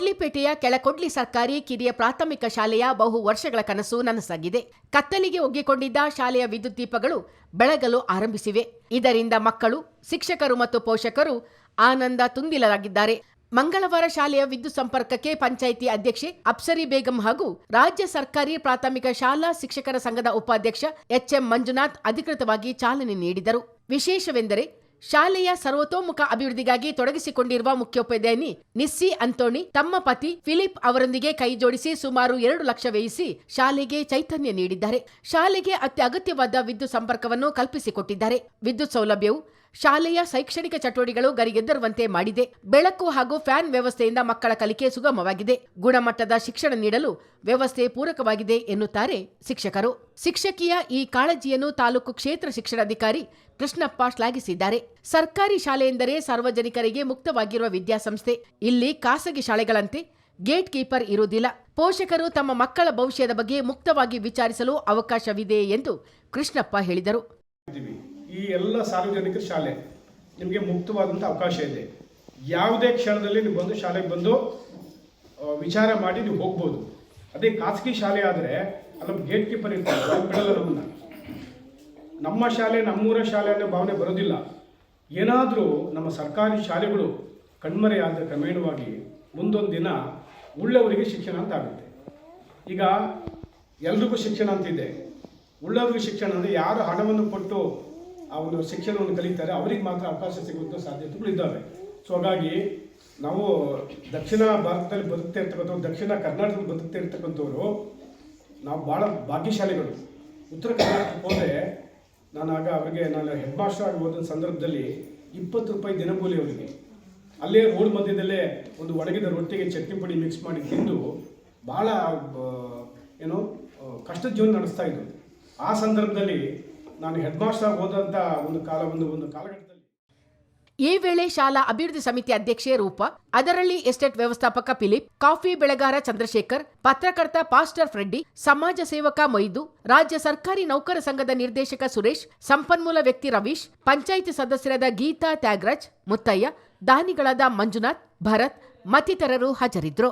ಕೊಡ್ಲಿಪೇಟೆಯ ಕೆಳಕೊಡ್ಲಿ ಸರ್ಕಾರಿ ಕಿರಿಯ ಪ್ರಾಥಮಿಕ ಶಾಲೆಯ ಬಹು ವರ್ಷಗಳ ಕನಸು ನನಸಾಗಿದೆ. ಕತ್ತಲಿಗೆ ಒಗ್ಗಿಕೊಂಡಿದ್ದ ಶಾಲೆಯ ವಿದ್ಯುತ್ ದೀಪಗಳು ಬೆಳಗಲು ಆರಂಭಿಸಿವೆ. ಇದರಿಂದ ಮಕ್ಕಳು, ಶಿಕ್ಷಕರು ಮತ್ತು ಪೋಷಕರು ಆನಂದ ತುಂದಿಲರಾಗಿದ್ದಾರೆ ಮಂಗಳವಾರ ಶಾಲೆಯ ವಿದ್ಯುತ್ ಸಂಪರ್ಕಕ್ಕೆ ಪಂಚಾಯಿತಿ ಅಧ್ಯಕ್ಷೆ ಅಪ್ಸರಿ ಬೇಗಂ ಹಾಗೂ ರಾಜ್ಯ ಸರ್ಕಾರಿ ಪ್ರಾಥಮಿಕ ಶಾಲಾ ಶಿಕ್ಷಕರ ಸಂಘದ ಉಪಾಧ್ಯಕ್ಷ ಎಚ್ಎಂ ಮಂಜುನಾಥ್ ಅಧಿಕೃತವಾಗಿ ಚಾಲನೆ ನೀಡಿದರು. ವಿಶೇಷವೆಂದರೆ ಶಾಲೆಯ ಸರ್ವತೋಮುಖ ಅಭಿವೃದ್ಧಿಗಾಗಿ ತೊಡಗಿಸಿಕೊಂಡಿರುವ ಮುಖ್ಯೋಪಾಧ್ಯಾಯಿನಿ ನಿಸ್ಸಿ ಅಂತೋಣಿ ತಮ್ಮ ಪತಿ ಫಿಲಿಪ್ ಅವರೊಂದಿಗೆ ಕೈಜೋಡಿಸಿ ಸುಮಾರು ಎರಡು ಲಕ್ಷ ವ್ಯಯಿಸಿ ಶಾಲೆಗೆ ಚೈತನ್ಯ ನೀಡಿದ್ದಾರೆ. ಶಾಲೆಗೆ ಅತ್ಯಗತ್ಯವಾದ ವಿದ್ಯುತ್ ಸಂಪರ್ಕವನ್ನು ಕಲ್ಪಿಸಿಕೊಟ್ಟಿದ್ದಾರೆ. ವಿದ್ಯುತ್ ಸೌಲಭ್ಯವು ಶಾಲೆಯ ಶೈಕ್ಷಣಿಕ ಚಟುವಟಿಕೆಗಳು ಗರಿಗೆದ್ದರುವಂತೆ ಮಾಡಿದೆ. ಬೆಳಕು ಹಾಗೂ ಫ್ಯಾನ್ ವ್ಯವಸ್ಥೆಯಿಂದ ಮಕ್ಕಳ ಕಲಿಕೆ ಸುಗಮವಾಗಿದೆ. ಗುಣಮಟ್ಟದ ಶಿಕ್ಷಣ ನೀಡಲು ವ್ಯವಸ್ಥೆ ಪೂರಕವಾಗಿದೆ ಎನ್ನುತ್ತಾರೆ ಶಿಕ್ಷಕರು. ಶಿಕ್ಷಕಿಯ ಈ ಕಾಳಜಿಯನ್ನು ತಾಲೂಕು ಕ್ಷೇತ್ರ ಶಿಕ್ಷಣಾಧಿಕಾರಿ ಕೃಷ್ಣಪ್ಪ ಶ್ಲಾಘಿಸಿದ್ದಾರೆ. ಸರ್ಕಾರಿ ಶಾಲೆ ಎಂದರೆ ಸಾರ್ವಜನಿಕರಿಗೆ ಮುಕ್ತವಾಗಿರುವ ವಿದ್ಯಾಸಂಸ್ಥೆ. ಇಲ್ಲಿ ಖಾಸಗಿ ಶಾಲೆಗಳಂತೆ ಗೇಟ್ ಕೀಪರ್ ಇರುವುದಿಲ್ಲ. ಪೋಷಕರು ತಮ್ಮ ಮಕ್ಕಳ ಭವಿಷ್ಯದ ಬಗ್ಗೆ ಮುಕ್ತವಾಗಿ ವಿಚಾರಿಸಲು ಅವಕಾಶವಿದೆ ಎಂದು ಕೃಷ್ಣಪ್ಪ ಹೇಳಿದರು. ಈ ಎಲ್ಲ ಸಾರ್ವಜನಿಕರ ಶಾಲೆ ನಿಮಗೆ ಮುಕ್ತವಾದಂಥ ಅವಕಾಶ ಇದೆ. ಯಾವುದೇ ಕ್ಷಣದಲ್ಲಿ ನೀವು ಬಂದು ಶಾಲೆಗೆ ಬಂದು ವಿಚಾರ ಮಾಡಿ ನೀವು ಹೋಗ್ಬೋದು. ಅದೇ ಖಾಸಗಿ ಶಾಲೆ ಆದರೆ ಅಲ್ಲಿ ಗೇಟ್ ಕೀಪರ್ ಇರ್ತಾರೆ ಬಿಡಲ್ಲ ನಮ್ಮ ಶಾಲೆ, ನಮ್ಮೂರ ಶಾಲೆ ಅನ್ನೋ ಭಾವನೆ ಬರೋದಿಲ್ಲ. ಏನಾದರೂ ನಮ್ಮ ಸರ್ಕಾರಿ ಶಾಲೆಗಳು ಕಣ್ಮರೆಯಾದ ಕ್ರಮೇಣವಾಗಿ ಮುಂದೊಂದು ದಿನ ಉಳ್ಳವರಿಗೆ ಶಿಕ್ಷಣ ಅಂತ ಆಗುತ್ತೆ. ಈಗ ಎಲ್ರಿಗೂ ಶಿಕ್ಷಣ ಅಂತಿದೆ. ಉಳ್ಳವರಿಗೆ ಶಿಕ್ಷಣ ಅಂದರೆ ಯಾರು ಹಣವನ್ನು ಕೊಟ್ಟು ಆ ಒಂದು ಶಿಕ್ಷಣವನ್ನು ಕಲಿತಾರೆ, ಅವರಿಗೆ ಮಾತ್ರ ಅವಕಾಶ ಸಿಗುವಂಥ ಸಾಧ್ಯತೆಗಳು ಇದ್ದಾವೆ. ಸೊ ಹಾಗಾಗಿ ನಾವು ದಕ್ಷಿಣ ಭಾರತದಲ್ಲಿ ಬದುಕ್ತಾ ಇರ್ತಕ್ಕಂಥವ್ರು, ದಕ್ಷಿಣ ಕರ್ನಾಟಕದಲ್ಲಿ ಬದುಕ್ತಾ ಇರ್ತಕ್ಕಂಥವ್ರು, ನಾವು ಭಾಳ ಭಾಗ್ಯಶಾಲಿಗಳು. ಉತ್ತರ ಕರ್ನಾಟಕಕ್ಕೆ ಹೋದರೆ ನಾನು ಆಗ ಅವರಿಗೆ ನಾನು ಹೆಡ್ ಮಾಸ್ಟರ್ ಆಗಿ ಹೋದ ಸಂದರ್ಭದಲ್ಲಿ ಇಪ್ಪತ್ತು ರೂಪಾಯಿ ದಿನಗೂಲಿ ಅವರಿಗೆ. ಅಲ್ಲೇ ರೋಡ್ ಮಧ್ಯದಲ್ಲೇ ಒಂದು ಒಣಗಿದ ರೊಟ್ಟಿಗೆ ಚಟ್ನಿ ಪುಡಿ ಮಿಕ್ಸ್ ಮಾಡಿ ತಿಂದು ಭಾಳ ಏನು ಕಷ್ಟದ ಜೀವನ ನಡೆಸ್ತಾ ಇದ್ದರು ಆ ಸಂದರ್ಭದಲ್ಲಿ ನಾನು ಹೆಡ್ ಮಾಸ್ಟರ್ ಹೋದಂಥ ಒಂದು ಕಾಲ ಒಂದು ಒಂದು ಕಾಲಘಟ್ಟದಲ್ಲಿ. ಈ ವೇಳೆ ಶಾಲಾ ಅಭಿವೃದ್ಧಿ ಸಮಿತಿ ಅಧ್ಯಕ್ಷೆ ರೂಪ ಅದರಲ್ಲಿ ಎಸ್ಟೇಟ್ ವ್ಯವಸ್ಥಾಪಕ ಫಿಲಿಪ್, ಕಾಫಿ ಬೆಳೆಗಾರ ಚಂದ್ರಶೇಖರ್, ಪತ್ರಕರ್ತ ಪಾಸ್ಟರ್ ಫ್ರೆಡ್ಡಿ, ಸಮಾಜ ಸೇವಕ ಮೊಯ್ದು ರಾಜ್ಯ ಸರ್ಕಾರಿ ನೌಕರ ಸಂಘದ ನಿರ್ದೇಶಕ ಸುರೇಶ್, ಸಂಪನ್ಮೂಲ ವ್ಯಕ್ತಿ ರವೀಶ್, ಪಂಚಾಯಿತಿ ಸದಸ್ಯರಾದ ಗೀತಾ ತ್ಯಾಗರಾಜ್, ಮುತ್ತಯ್ಯ, ದಾನಿಗಳಾದ ಮಂಜುನಾಥ್, ಭರತ್ ಮತ್ತಿತರರು ಹಾಜರಿದ್ದರು